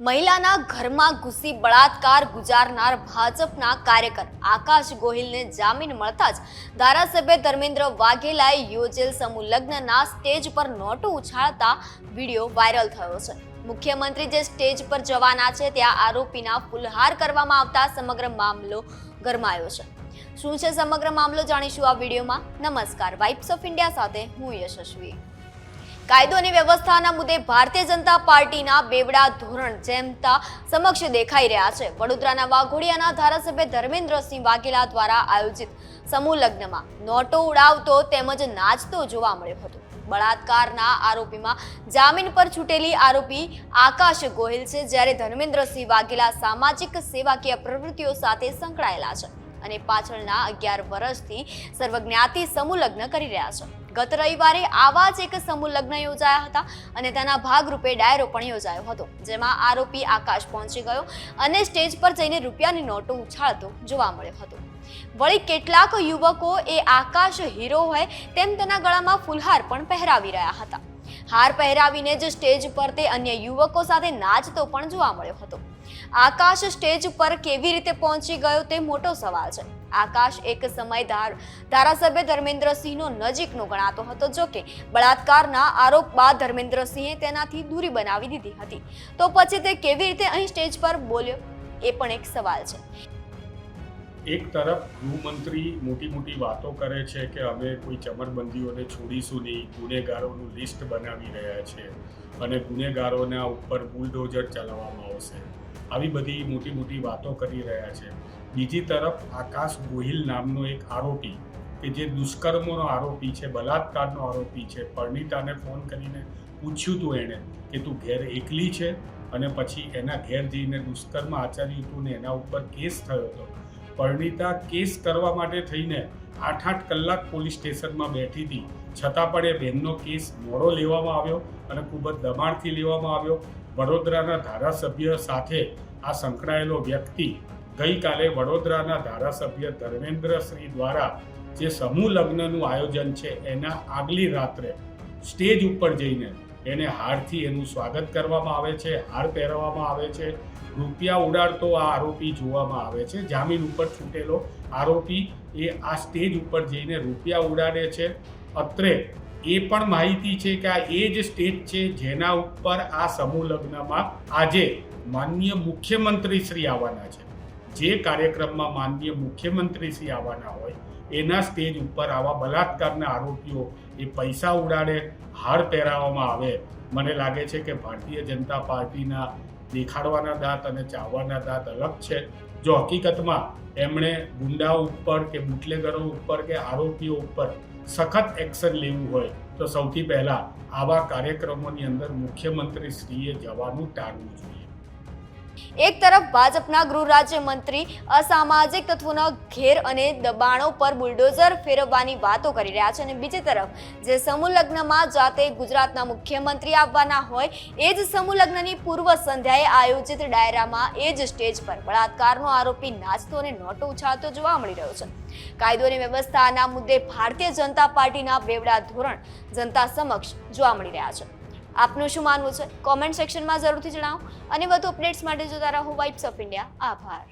મહિલાના ઘરમાં ઘૂસી બળાત્કાર ગુજારનાર ભાજપના કાર્યકર આકાશ ગોહિલને જામીન મળતા જ ધારાસભ્ય ધર્મેન્દ્ર વાઘેલાએ યોજેલ સમૂહ લગ્નના સ્ટેજ પર નોટો ઉછાળતા વીડિયો વાયરલ થયો છે. મુખ્યમંત્રી જે સ્ટેજ પર જવાના છે ત્યાં આરોપીના ફુલહાર કરવામાં આવતા સમગ્ર મામલો ગરમાયો છે. શું છે સમગ્ર મામલો જાણીશું આ વિડીયોમાં? નમસ્કાર. વાઇબ્સ ઓફ ઇન્ડિયા સાથે હું યશસ્વી. કાયદો અને વ્યવસ્થાના મુદ્દે ભારતીય જનતા પાર્ટીના બેવડા ધોરણ જેમતા સમક્ષ દેખાઈ રહ્યા છે. વડોદરાના વાઘોડિયાના ધારાસભ્ય ધર્મેન્દ્રસિંહ વાઘેલા દ્વારા આયોજિત સમૂહ લગ્નમાં નોટો ઉડાવતો તેમજ નાચતો જોવા મળ્યો હતો. બળાત્કારના આરોપીમાં જામીન પર છૂટેલી આરોપી આકાશ ગોહિલ છે, જ્યારે ધર્મેન્દ્રસિંહ વાઘેલા સામાજિક, સેવાકીય પ્રવૃત્તિઓ સાથે સંકળાયેલા છે. અને પાછળના અગિયાર વર્ષથી સર્વજ્ઞાતિ સમૂહ લગ્ન કરી રહ્યા છે. ગત રવિવારે આવા જ એક સમૂહ લગ્ન યોજાયા હતા અને તેના ભાગરૂપે ડાયરો પણ યોજાયો હતો, જેમાં આરોપી આકાશ પહોંચી ગયો અને સ્ટેજ પર જઈને રૂપિયાની નોટો ઉછાળતો જોવા મળ્યો હતો. વળી કેટલાક યુવકો એ આકાશ હીરો હોય તેમ તેના ગળામાં ફૂલહાર પણ પહેરાવી રહ્યા હતા. હાર પહેરાવીને જ સ્ટેજ પર તે અન્ય યુવકો સાથે નાચતો પણ જોવા મળ્યો હતો. આકાશ સ્ટેજ પર કેવી રીતે પહોંચી ગયો તે મોટો સવાલ છે. આકાશ એક સમય ધાર, ધારાસભ્ય ધર્મેન્દ્રસિંહનો નજીકનો ગણાતો હતો, જો કે બળાત્કારના આરોપ બાદ ધર્મેન્દ્રસિંહે તેનાથી દૂરી બનાવી દીધી હતી. તો પછી તે કેવી રીતે અહીં સ્ટેજ પર બોલ્યો? એ પણ એક સવાલ છે. એક તરફ ગૃહમંત્રી મોટી મોટી વાતો કરે છે કે અમે કોઈ ચમરબંધીઓને છોડીશું નહીં, ગુનેગારોનું લિસ્ટ બનાવી રહ્યા છે અને ગુનેગારોના ઉપર બુલડોઝર ચલાવવામાં આવશે. આવી બધી મોટી મોટી વાતો કરી રહ્યા છે. બીજી તરફ આકાશ ગોહિલ નામનો એક આરોપી, કે જે દુષ્કર્મોનો આરોપી છે, બલાત્કારનો આરોપી છે પરણિતાને ફોન કરીને પૂછ્યું હતું એણે કે તું ઘેર એકલી છે અને પછી એના ઘેર જઈને દુષ્કર્મ આચર્યું હતું ને એના ઉપર કેસ થયો હતો પરણિતા કેસ કરવા માટે થઈને આઠ આઠ કલાક પોલીસ સ્ટેશનમાં બેઠી હતી. છતાં પણ એ બહેનનો કેસ મોડો લેવામાં આવ્યો અને ખૂબ જ દબાણથી લેવામાં આવ્યો. વડોદરાના ધારાસભ્ય સાથે આ સંકળાયેલો વ્યક્તિ ગઈકાલે વડોદરાના ધારાસભ્ય ધર્મેન્દ્રસિંહ દ્વારા જે સમૂહ લગ્નનું આયોજન છે, એના આગલી રાત્રે સ્ટેજ ઉપર જઈને એને હારથી એનું સ્વાગત કરવામાં આવે છે, હાર પહેરવામાં આવે છે. રૂપિયા ઉડાડતો આ આરોપી જોવામાં આવે છે. જામીન ઉપર છૂટેલો આરોપી એ આ સ્ટેજ ઉપર જઈને રૂપિયા ઉડાડે છે. અત્રે એ પણ માહિતી છે કે આ એ જ સ્ટેજ છે જેના ઉપર આ સમૂહ લગ્નમાં આજે માનનીય મુખ્યમંત્રી શ્રી આવવાના છે. જે કાર્યક્રમમાં માનનીય મુખ્યમંત્રી શ્રી આવવાના હોય, એના સ્ટેજ ઉપર આવા બલાત્કારના આરોપીઓ એ પૈસા ઉડાડે, હાર પહેરાવવામાં આવે. મને લાગે છે કે ભારતીય જનતા પાર્ટીના દેખાડવાના દાંત અને ચાવવાના દાંત અલગ છે. જો હકીકતમાં એમણે ગુંડાઓ ઉપર કે બુટલેગરો ઉપર કે આરોપીઓ ઉપર સખત એક્શન લેવું હોય તો સૌથી પહેલાં આવા કાર્યક્રમોની અંદર મુખ્યમંત્રી શ્રીએ જવાનું ટાળવું જોઈએ. એક તરફ ભાજપના ગૃહ રાજ્ય મંત્રી અસામાજિક તત્વોના ઘેર અને દબાણો પર બુલડોઝર ફેરવવાની વાતો કરી રહ્યા છે અને બીજી તરફ જે સમૂહ લગ્નમાં જાતે ગુજરાતના મુખ્યમંત્રી આવવાના હોય, એ જ સમૂહ લગ્નની પૂર્વ સંધ્યાએ આયોજિત ડાયરામાં એ જ સ્ટેજ પર બળાત્કારનો આરોપી નાચતો અને નોટો ઉછાળતો જોવા મળી રહ્યો છે. કાયદો અને વ્યવસ્થાના મુદ્દે ભારતીય જનતા પાર્ટીના બેવડા ધોરણ જનતા સમક્ષ જોવા મળી રહ્યા છે. આપનું શું માનવું છે? કોમેન્ટ સેક્શનમાં જરૂરથી જણાવો. અને વધુ અપડેટ્સ માટે જોતા રહો વાઇબ્સ ઓફ ઇન્ડિયા આભાર.